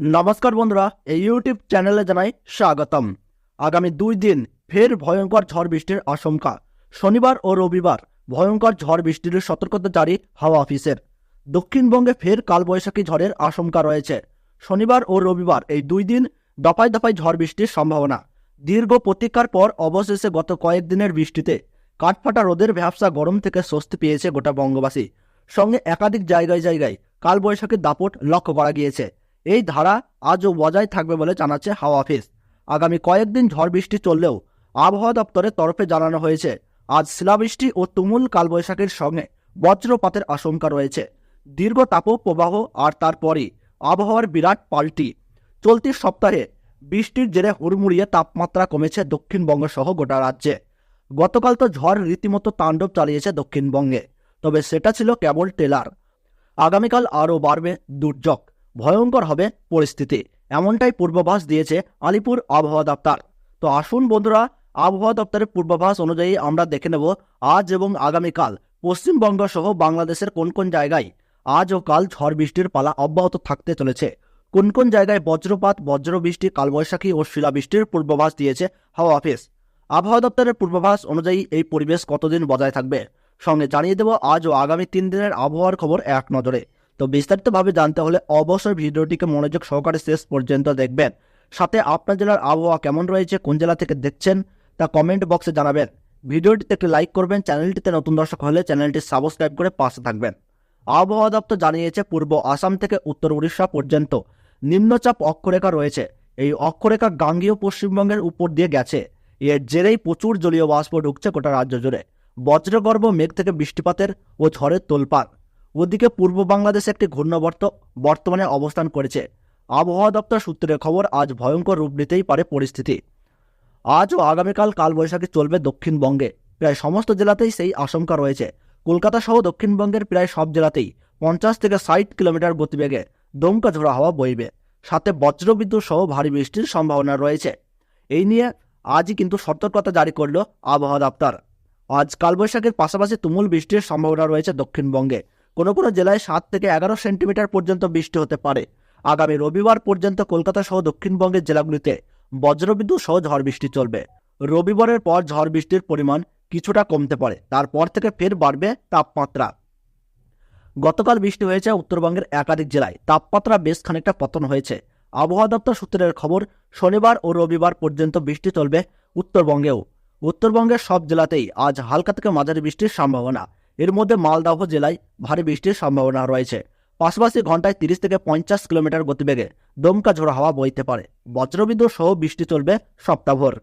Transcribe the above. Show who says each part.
Speaker 1: নমস্কার বন্ধুরা, এই ইউটিউব চ্যানেলে জানাই স্বাগতম। আগামী দুই দিন ফের ভয়ঙ্কর ঝড় বৃষ্টির আশঙ্কা। শনিবার ও রবিবার ভয়ঙ্কর ঝড় বৃষ্টির সতর্কতা জারি হাওয়া অফিসের। দক্ষিণবঙ্গে ফের কালবৈশাখী ঝড়ের আশঙ্কা রয়েছে। শনিবার ও রবিবার এই দুই দিন দফায় দফায় ঝড় বৃষ্টির সম্ভাবনা। দীর্ঘ প্রতীক্ষার পর অবশেষে গত কয়েকদিনের বৃষ্টিতে কাঠফাটা রোদের ভ্যাবসা গরম থেকে স্বস্তি পেয়েছে গোটা বঙ্গবাসী। সঙ্গে একাধিক জায়গায় জায়গায় কালবৈশাখীর দাপট লক্ষ্য করা গিয়েছে। এই ধারা আজও বজায় থাকবে বলে জানাচ্ছে হাওয়া অফিস। আগামী কয়েকদিন ঝড় বৃষ্টি চললেও আবহাওয়া দপ্তরের তরফে জানানো হয়েছে, আজ শিলাবৃষ্টি ও তুমুল কালবৈশাখীর সঙ্গে বজ্রপাতের আশঙ্কা রয়েছে। দীর্ঘ তাপপ্রবাহ আর তারপরই আবহাওয়ার বিরাট পাল্টি। চলতি সপ্তাহে বৃষ্টির জেরে হুড়মুড়িয়ে তাপমাত্রা কমেছে দক্ষিণবঙ্গ সহ গোটা রাজ্যে। গতকাল তো ঝড় রীতিমতো তাণ্ডব চালিয়েছে দক্ষিণবঙ্গে, তবে সেটা ছিল কেবল টেলার আগামীকাল আরও বাড়বে দুর্যোগ। ভয়ঙ্কর হবে পরিস্থিতি। এমনটাই পূর্বাভাস দিয়েছে আলিপুর আবহাওয়া দপ্তর। তো আসুন বন্ধুরা, আবহাওয়া দপ্তরের পূর্বাভাস অনুযায়ী আমরা দেখে নেব আজ এবং আগামীকাল পশ্চিমবঙ্গ সহ বাংলাদেশের কোন কোন জায়গায় আজ ও কাল ঝড় বৃষ্টির পালা অব্যাহত থাকতে চলেছে। কোন কোন জায়গায় বজ্রপাত, বজ্রবৃষ্টি, কালবৈশাখী ও শিলাবৃষ্টির পূর্বাভাস দিয়েছে হাওয়া অফিস। আবহাওয়া দপ্তরের পূর্বাভাস অনুযায়ী এই পরিবেশ কতদিন বজায় থাকবে? সঙ্গে জানিয়ে দেব আজ ও আগামী তিন দিনের আবহাওয়ার খবর এক নজরে। তো বিস্তারিতভাবে জানতে হলে অবশ্যই ভিডিওটিকে মনোযোগ সহকারে শেষ পর্যন্ত দেখবেন। সাথে আপনার জেলার আবহাওয়া কেমন রয়েছে, কোন জেলা থেকে দেখছেন, তা কমেন্ট বক্সে জানাবেন। ভিডিওটিতে একটি লাইক করবেন, চ্যানেলটিতে নতুন দর্শক হলে চ্যানেলটি সাবস্ক্রাইব করে পাশে থাকবেন। আবহাওয়া দপ্তর জানিয়েছে, পূর্ব আসাম থেকে উত্তর উড়িষ্যা পর্যন্ত নিম্নচাপ অক্ষরেখা রয়েছে। এই অক্ষরেখা গাঙ্গীয় পশ্চিমবঙ্গের উপর দিয়ে গেছে। এর জেরেই প্রচুর জলীয় বাষ্প ঢুকছে গোটা রাজ্য জুড়ে। বজ্রগর্ভ মেঘ থেকে বৃষ্টিপাতের ও ঝড়ের তোলপাড়। ওদিকে পূর্ব বাংলাদেশে একটি ঘূর্ণবর্ত বর্তমানে অবস্থান করেছে। আবহাওয়া দপ্তর সূত্রের খবর, আজ ভয়ঙ্কর রূপ নিতেই পারে পরিস্থিতি। আজ ও আগামীকাল কালবৈশাখী চলবে দক্ষিণবঙ্গে। প্রায় সমস্ত জেলাতেই সেই আশঙ্কা রয়েছে। কলকাতা সহ দক্ষিণবঙ্গের প্রায় সব জেলাতেই পঞ্চাশ থেকে ষাট কিলোমিটার গতিবেগে দমকা ঝোড়া হাওয়া বইবে। সাথে বজ্রবিদ্যুৎ সহ ভারী বৃষ্টির সম্ভাবনা রয়েছে। এই নিয়ে আজই কিন্তু সতর্কতা জারি করল আবহাওয়া দপ্তর। আজ কালবৈশাখীর পাশাপাশি তুমুল বৃষ্টির সম্ভাবনা রয়েছে দক্ষিণবঙ্গে। কোনো কোনো জেলায় সাত থেকে এগারো সেন্টিমিটার পর্যন্ত বৃষ্টি হতে পারে। আগামী রবিবার পর্যন্ত কলকাতা সহ দক্ষিণবঙ্গের জেলাগুলিতে বজ্রবিদ্যুৎ সহ ঝড় বৃষ্টি চলবে। রবিবারের পর ঝড় বৃষ্টির পরিমাণ কিছুটা কমতে পারে, তারপর থেকে ফের বাড়বে তাপমাত্রা। গতকাল বৃষ্টি হয়েছে উত্তরবঙ্গের একাধিক জেলায়। তাপমাত্রা বেশ খানিকটা পতন হয়েছে। আবহাওয়া দপ্তর সূত্রের খবর, শনিবার ও রবিবার পর্যন্ত বৃষ্টি চলবে উত্তরবঙ্গেও। উত্তরবঙ্গের সব জেলাতেই আজ হালকা থেকে মাঝারি বৃষ্টির সম্ভাবনা। এর মধ্যে মালদহ জেলায় ভারী বৃষ্টির সম্ভাবনা রয়েছে। পাশাপাশি ঘন্টায় তিরিশ থেকে পঞ্চাশ কিলোমিটার গতিবেগে দমকা ঝোড়ো হাওয়া বইতে পারে। বজ্রবিদ্যুৎ সহ বৃষ্টি চলবে সপ্তাহভর।